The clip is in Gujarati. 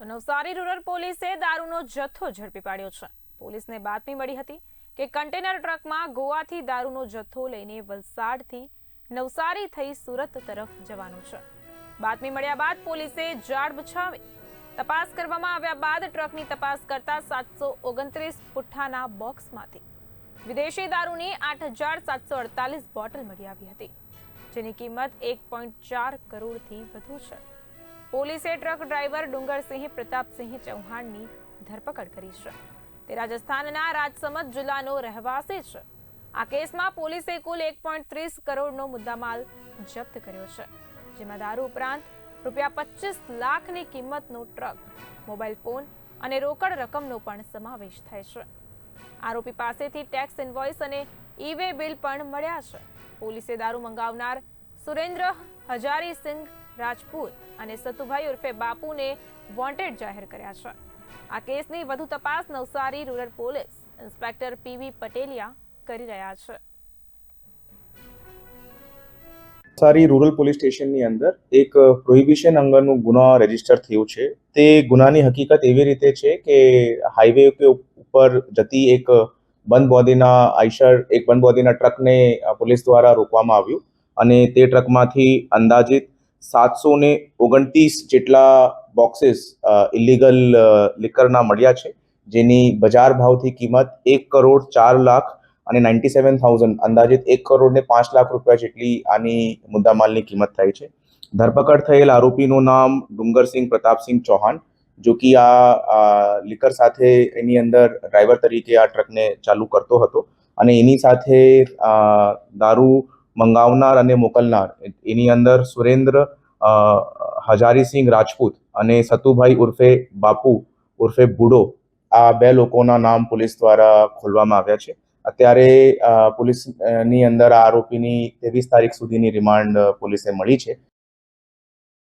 તો નવસારી રૂરલ પોલીસે દારૂનો જથ્થો ઝડપી પાડ્યો છે. પોલીસને બાતમી મળી હતી કે કન્ટેનર ટ્રકમાં ગોવાથી દારૂનો જથ્થો લઈને વલસાડથી નવસારી થઈ સુરત તરફ જવાનું છે. બાતમી મળ્યા બાદ પોલીસે જાળ બછાવી. તપાસ કરવામાં આવ્યા બાદ ટ્રકની તપાસ કરતા સાતસો ઓગણત્રીસ પુઠ્ઠાના બોક્સમાંથી વિદેશી દારૂની આઠ હજાર સાતસો અડતાલીસ બોટલ મળી આવી હતી, જેની કિંમત એક પોઈન્ટ ચાર કરોડથી વધુ છે. પોલીસે ટ્રક ડ્રાઈવર ડુંગરસિંહ પ્રતાપસિંહ ચૌહાણની ધરપકડ કરી છે. તે રાજસ્થાનના રાજસમંદ જિલ્લાનો રહેવાસી છે. આ કેસમાં પોલીસે કુલ એક પોઈન્ટ ત્રીસ કરોડનો મુદ્દામાલ જપ્ત કર્યો છે. જેમાં દારૂ ઉપરાંત રૂપિયા પચીસ લાખની કિંમતનો ટ્રક, મોબાઈલ ફોન અને રોકડ રકમનો પણ સમાવેશ થાય છે. આરોપી પાસેથી ટેક્સ ઇન્વોઇસ અને ઈ વે બિલ પણ મળ્યા છે. પોલીસે દારૂ મંગાવનાર સુરેન્દ્ર હજારીસિંહ રાજપૂત અને સતુભાઈ ઉર્ફે બાપુને વોન્ટેડ જાહેર કર્યા છે. આ કેસની વધુ તપાસ Navsari rural police inspector P V Pateliya કરી રહ્યા છે. સારી રૂરલ પોલીસ સ્ટેશનની અંદર એક પ્રોહિબિશન અંગેનું ગુનો રજિસ્ટર થયું છે. તે ગુનાની હકીકત એવી રીતે છે કે હાઈવે કે ઉપર જતી એક બંધ બોડીના આઈશર, એક બંધ બોડીના ટ્રકને પોલીસ દ્વારા રોકવામાં આવ્યું અને તે ટ્રકમાંથી અંદાજિત સાતસો ને ઓગણત્રીસ જેટલા બોક્સેસ ઇલીગલ લિકરના મળ્યા છે, જેની બજાર ભાવથી કિંમત એક કરોડ ચાર લાખ અને નાઇન્ટી સેવન થાઉઝન્ડ અંદાજિત એક કરોડ ને પાંચ લાખ રૂપિયા જેટલી આની મુદ્દામાલની કિંમત થાય છે. ધરપકડ થયેલ આરોપીનું નામ ડુંગરસિંહ પ્રતાપસિંહ ચૌહાણ, જો કે આ લિકર સાથે એની અંદર ડ્રાઈવર તરીકે આ ટ્રકને ચાલુ કરતો હતો અને એની સાથે દારૂ મંગાવનાર અને મોકલનાર. એની અંદર સુરેન્દ્ર હજારીસિંહ રાજપૂત અને સતુભાઈ ઉર્ફે બાપુ, ઉર્ફે બુડો આ બે લોકોના નામ પોલીસ દ્વારા ખોલવામાં આવ્યા છે. અત્યારે પોલીસની અંદર આ આરોપીની ત્રેવીસ તારીખ સુધીની રિમાન્ડ પોલીસે મળી છે.